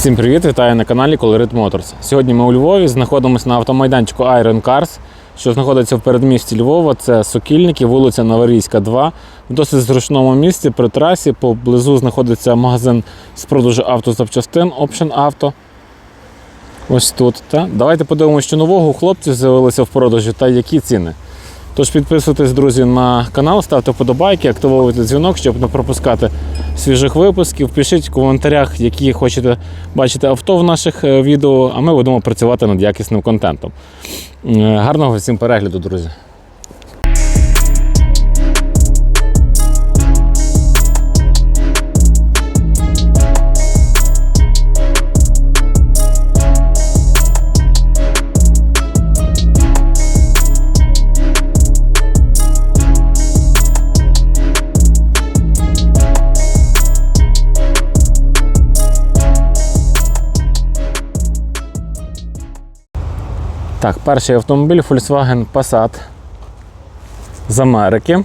Всім привіт, вітаю на каналі Colorit Motors. Сьогодні ми у Львові знаходимося на автомайданчику Iron Cars, що знаходиться в передмісті Львова. Це Сокільники, вулиця Новорійська, 2. В досить зручному місці при трасі. Поблизу знаходиться магазин з продажу автозапчастин Option Auto. Ось тут. Та? Давайте подивимося, що нового хлопців з'явилося в продажі та які ціни. Тож підписуйтесь, друзі, на канал, ставте вподобайки, активовуйте дзвінок, щоб не пропускати свіжих випусків. Пишіть в коментарях, які хочете бачити авто в наших е, відео, а ми будемо працювати над якісним контентом. Е, Гарного всім перегляду, друзі. Так, перший автомобіль Volkswagen Passat з Америки.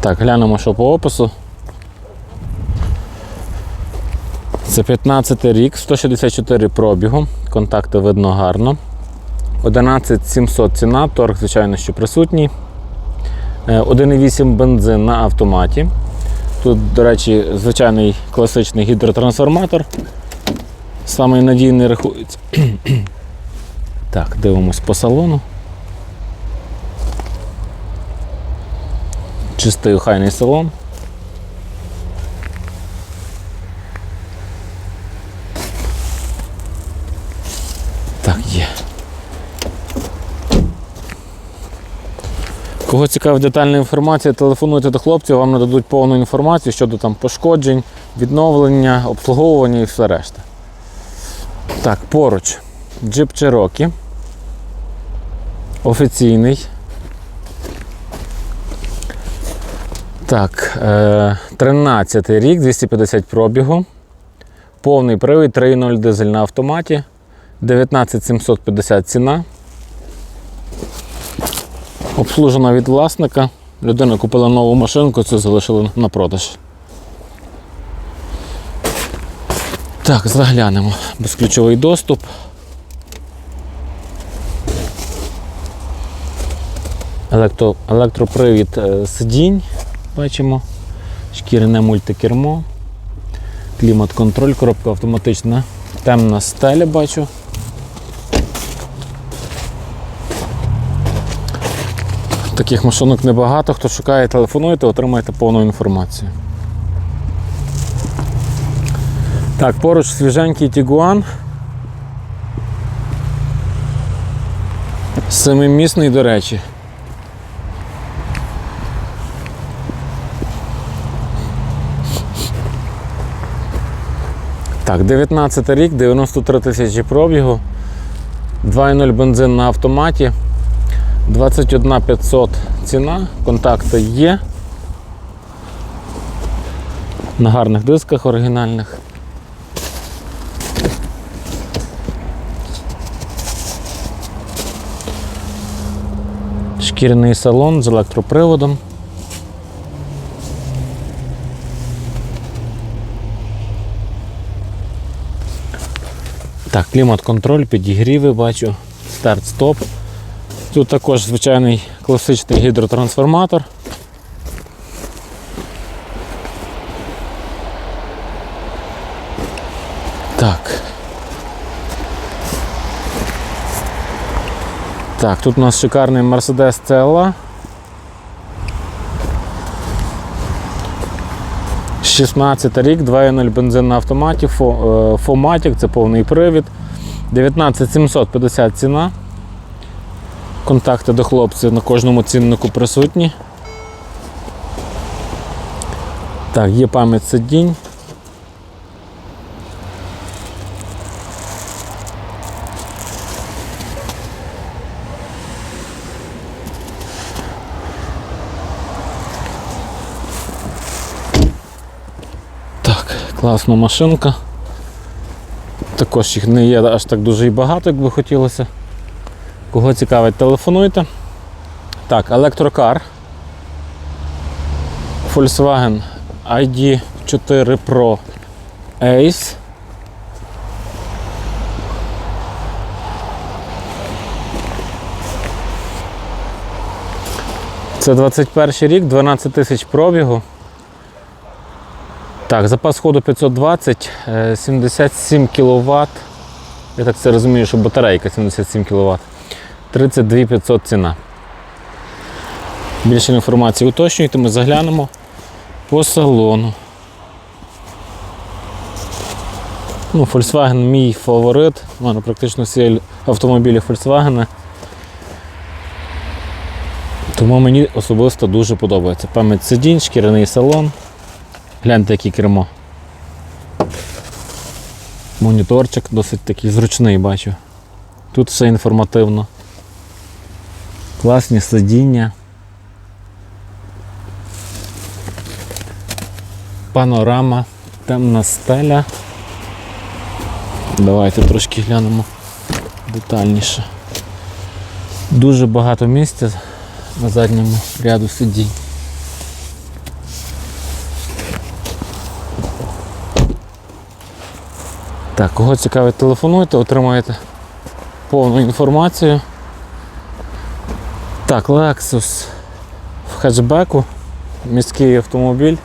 Так, глянемо, що по опису. Це 15 рік, 164 пробігу, контакти видно гарно. 11700 ціна, торг, звичайно, що присутній. Е, 1,8 бензин на автоматі. Тут, до речі, звичайний класичний гідротрансформатор. Самий надійний рахується. так, дивимось по салону. Чистий охайний салон. Так, є. Кого цікавить детальна інформація, телефонуйте до хлопців, вам нададуть повну інформацію щодо там пошкоджень, відновлення, обслуговування і все решта. Так, поруч Jeep Cherokee. Офіційний. Так, е, 13 рік, 250 пробігу. Повний привід 3.0 дизель на автоматі. 19750 ціна. Обслужена від власника. Людина купила нову машинку, це залишили на продаж. Так, заглянемо. Безключовий доступ. Електро, електропривід е, сидінь. Бачимо. Шкіряне мультикермо. Клімат-контроль, коробка автоматична. Темна стеля бачу. Таких машинок небагато. Хто шукає, телефонуйте, отримайте повну інформацію. Так, поруч свіженький Тігуан. Семимісний, до речі. Так, 19 рік, 93 тисячі пробігу, 2.0 бензин на автоматі, 21 500 ціна, контакти є. На гарних дисках оригінальних. Шкіряний салон з електроприводом. Так, клімат-контроль, підігріви бачу, старт-стоп. Тут також звичайний класичний гідротрансформатор. Так. Так, тут у нас шикарний Mercedes CLA. 16 рік, 2.0 бензин на автоматі, е, Фоматік, це повний привід. 19750 ціна. Контакти до хлопців на кожному ціннику присутні. Так, є пам'ять сидінь. Так, класна машинка. Також їх не є аж так дуже і багато, як би хотілося. Кого цікавить, телефонуйте. Так, електрокар. Volkswagen ID 4 Pro Ace. Це 21 рік, 12 тисяч пробігу. Так, запас ходу 520, е, 77 кВт. Я так це розумію, що батарейка 77 кВт. 32 500 ціна. Більше інформації уточнюйте, ми заглянемо по салону. Ну, Volkswagen мій фаворит. У мене практично всі автомобілі Volkswagen. Тому мені особисто дуже подобається. Пам'ять сидінь, шкіряний салон. Гляньте, яке кермо. Моніторчик досить такий зручний, бачу. Тут все інформативно. Класні сидіння. Панорама, темна стеля. Давайте трошки глянемо детальніше. Дуже багато місця на задньому ряду сидінь. Так, кого цікавить, телефонуйте, отримаєте повну інформацію. Так, Lexus в хетчбеку, міський автомобіль.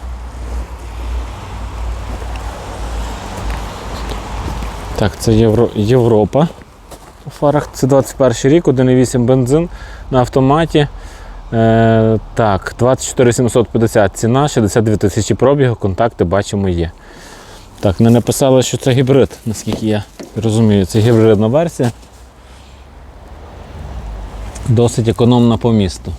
Так, це Євро... Європа. У фарах це 21 рік, 1,8 бензин на автоматі. Е, так, 24 750 ціна, 62 тисячі пробігу, контакти бачимо є. Так, не написали, що це гібрид, наскільки я розумію, це гібридна версія. Досить економна по місту.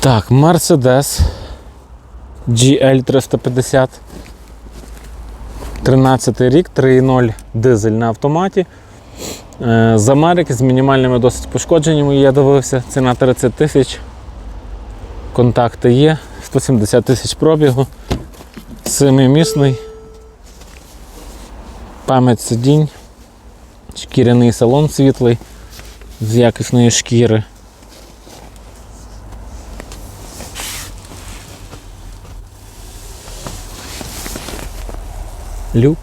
Так, Mercedes GL 350. 13 рік, 3.0 дизель на автоматі. Е, З Америки з мінімальними досить пошкодженнями я дивився. Ціна 30 тисяч. Контакти є, 170 тисяч пробігу. Семимісний. Пам'ять сидінь. Шкіряний салон світлий з якісної шкіри. Люк.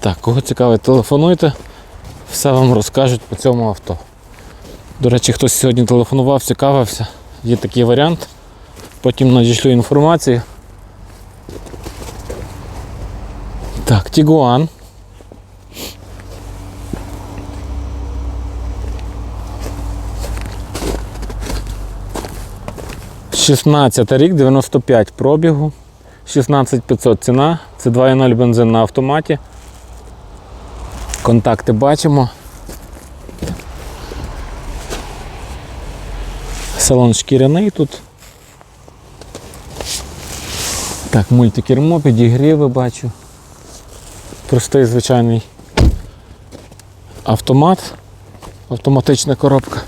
Так, кого цікавить, телефонуйте, все вам розкажуть по цьому авто. До речі, хтось сьогодні телефонував, цікавився, є такий варіант. Потім надішлю інформацію. Так, Тігуан. 16 рік, 95 пробігу, 16500 ціна, це 2.0 бензин на автоматі. Контакти бачимо. Салон шкіряний тут. Так, мультикермо, підігріви бачу. Простий звичайний автомат, автоматична коробка.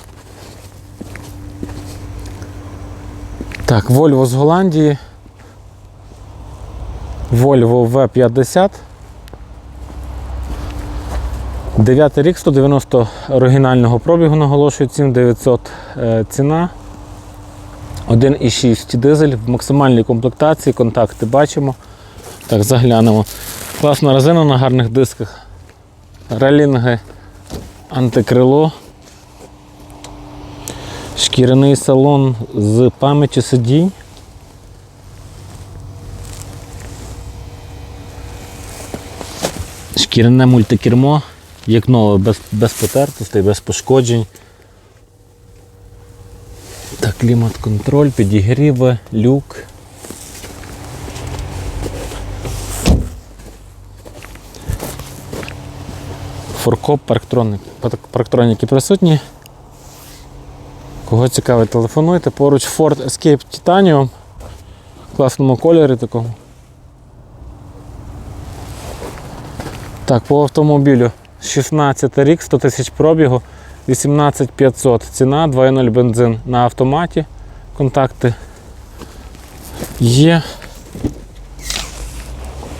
Так, Volvo з Голландії. Volvo V50. 9 рік, 190 оригінального пробігу, наголошую, 7900 е, ціна. 1,6 дизель в максимальній комплектації, контакти бачимо. Так, заглянемо. Класна резина на гарних дисках. Релінги, антикрило. Шкіряний салон з пам'яттю сидінь. Шкіряне мультикермо, як нове, без, без потертостей, без пошкоджень. Так, клімат-контроль, підігріви, люк. Форкоп, парктроніки присутні. Кого цікавить, телефонуйте. Поруч Ford Escape Titanium в класному кольорі такому. Так, по автомобілю 16 рік, 100 тисяч пробігу, 18500 ціна, 2.0 бензин на автоматі. Контакти є.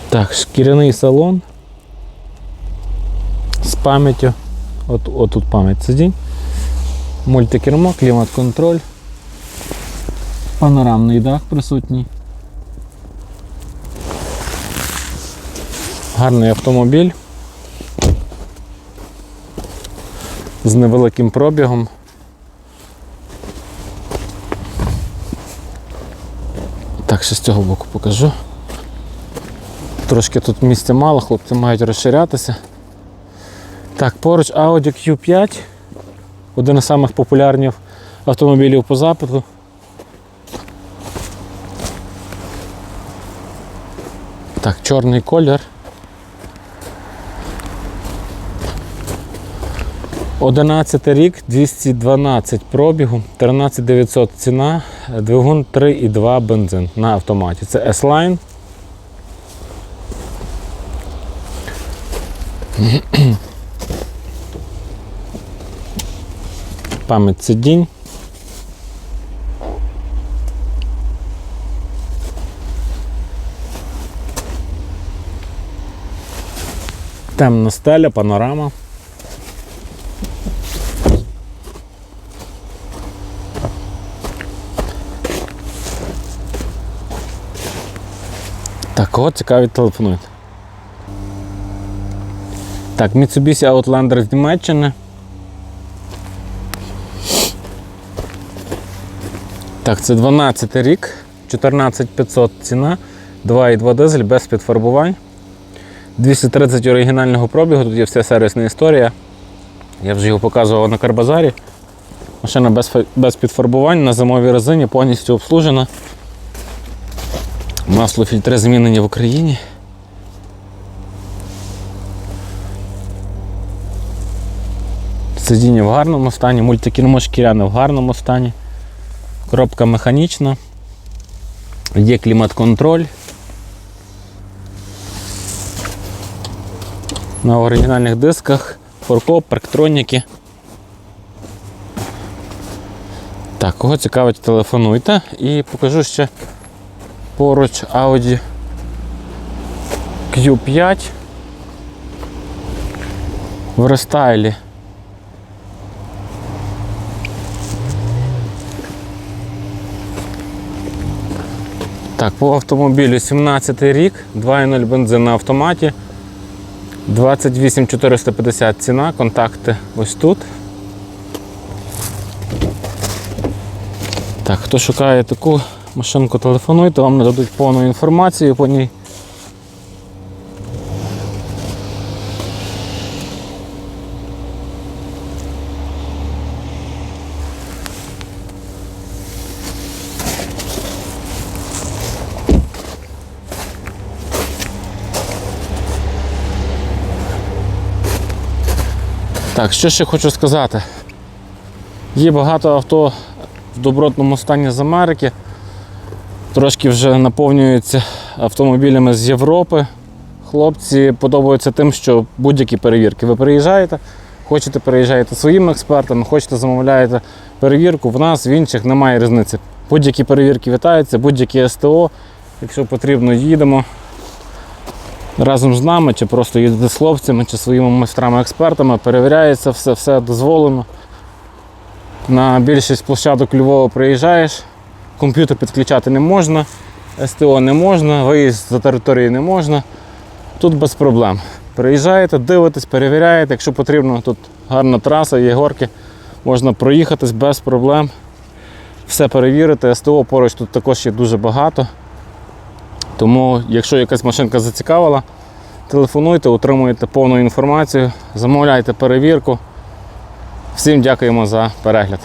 Так, шкіряний салон з пам'яттю. От, тут пам'ять сидінь. Мультикермо, клімат-контроль. Панорамний дах присутній. Гарний автомобіль. З невеликим пробігом. Так, ще з цього боку покажу. Трошки тут місця мало, хлопці мають розширятися. Так, поруч Audi Q5. Один із самих популярних автомобілів по запиту. Так, чорний колір. 11 рік, 212 пробігу, 13900 ціна, двигун 3,2 бензин на автоматі. Це S-Line. Пам'ять сидінь. Темна стеля, панорама. Так, кого цікавить, телефонуйте. Так, Mitsubishi Outlander з Німеччини. Так, це 12 рік, 14500 ціна, 2,2 дизель без підфарбувань. 230 оригінального пробігу, тут є вся сервісна історія. Я вже його показував на Карбазарі. Машина без, без підфарбувань на зимовій резині, повністю обслужена. Масло фільтри змінені в Україні. Сидіння в гарному стані, мультикермо шкіряне в гарному стані. Коробка механічна. Є клімат-контроль. На оригінальних дисках, форкоп, парктроніки. Так, кого цікавить, телефонуйте і покажу ще поруч Audi Q5 в рестайлі. Так, по автомобілю 17 рік, 2.0 бензин на автоматі, 28 450 ціна, контакти ось тут. Так, хто шукає таку машинку, телефонуйте, вам нададуть повну інформацію по ній. Так, що ще хочу сказати. Є багато авто в добротному стані з Америки. Трошки вже наповнюються автомобілями з Європи. Хлопці подобаються тим, що будь-які перевірки. Ви приїжджаєте, хочете переїжджаєте своїми експертами, хочете замовляєте перевірку. В нас в інших немає різниці. Будь-які перевірки вітаються, будь-які СТО. Якщо потрібно, їдемо разом з нами, чи просто їдете з хлопцями, чи своїми майстрами-експертами, перевіряється все, все дозволено. На більшість площадок Львова приїжджаєш, комп'ютер підключати не можна, СТО не можна, виїзд за території не можна. Тут без проблем. Приїжджаєте, дивитесь, перевіряєте, якщо потрібно, тут гарна траса, є горки, можна проїхатись без проблем. Все перевірити, СТО поруч тут також є дуже багато. Тому, якщо якась машинка зацікавила, телефонуйте, отримуєте повну інформацію, замовляйте перевірку. Всім дякуємо за перегляд.